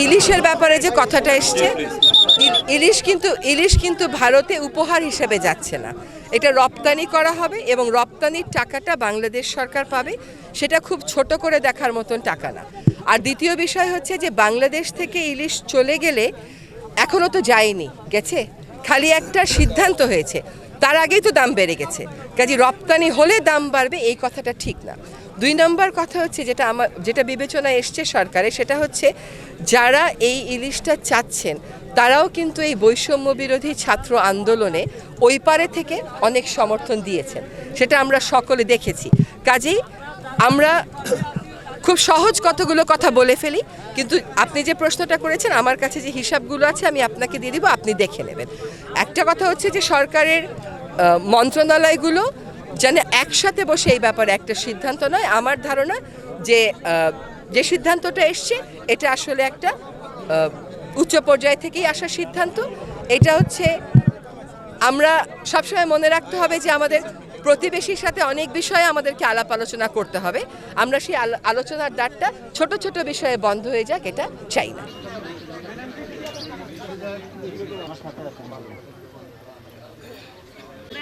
ইলিশের ব্যাপারে যে কথাটা এসছে ইল- ইলিশ কিন্তু ইলিশ কিন্তু ভারতে উপহার হিসেবে যাচ্ছে না। এটা রপ্তানি করা হবে এবং রপ্তানির টাকাটা বাংলাদেশ সরকার পাবে, সেটা খুব ছোট করে দেখার মতন টাকা না। আর দ্বিতীয় বিষয় হচ্ছে যে বাংলাদেশ থেকে ইলিশ চলে গেলে এখনও তো যায়নি, গেছে? খালি একটা সিদ্ধান্ত হয়েছে তার আগেই তো দাম বেড়ে গেছে। কাজে রপ্তানি হলে দাম বাড়বে, এই কথাটা ঠিক না। দুই নম্বর কথা হচ্ছে যেটা আমার, যেটা বিবেচনায় এসছে সরকারে সেটা হচ্ছে যারা এই ইলিশটা চাচ্ছেন, তারাও কিন্তু এই বৈষম্য বিরোধী ছাত্র আন্দোলনে ওই পারে থেকে অনেক সমর্থন দিয়েছেন। সেটা আমরা সকলে দেখেছি। কাজেই আমরা খুব সহজ কতগুলো কথা বলে ফেলি, কিন্তু আপনি যে প্রশ্নটা করেছেন, আমার কাছে যে হিসাবগুলো আছে, আমি আপনাকে দিয়ে দিব, আপনি দেখে নেবেন। একটা কথা হচ্ছে যে সরকারের মন্ত্রণালয়গুলো যেন একসাথে বসে এই ব্যাপারে একটা সিদ্ধান্ত নয়। আমার ধারণা যে যে সিদ্ধান্তটা এসছে, এটা আসলে একটা উচ্চ পর্যায় থেকেই আসা সিদ্ধান্ত। এটা হচ্ছে, আমরা সবসময় মনে রাখতে হবে যে, আমাদের প্রতিবেশীর সাথে অনেক বিষয়ে আমাদেরকে আলাপ আলোচনা করতে হবে। আমরা সেই আলো- আলোচনার দ্বারটা ছোট ছোট বিষয়ে বন্ধ হয়ে যাক, এটা চাই না।